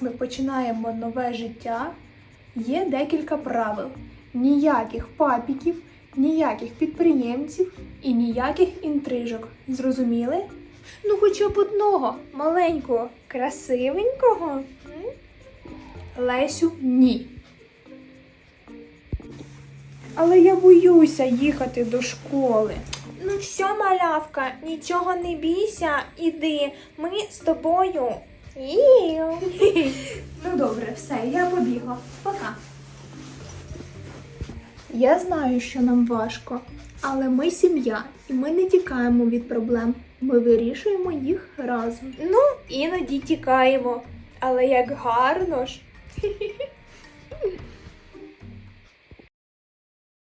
ми починаємо нове життя, є декілька правил: ніяких папіків, ніяких підприємців і ніяких інтрижок. Зрозуміли? Ну, хоча б одного маленького, красивенького. Лесю, ні. Але я боюся їхати до школи. Ну все, малявка, нічого не бійся, іди, ми з тобою. Іу. Ну добре, все, я побігла. Пока. Я знаю, що нам важко, але ми сім'я, і ми не тікаємо від проблем. Ми вирішуємо їх разом. Ну, іноді тікаємо. Але як гарно ж.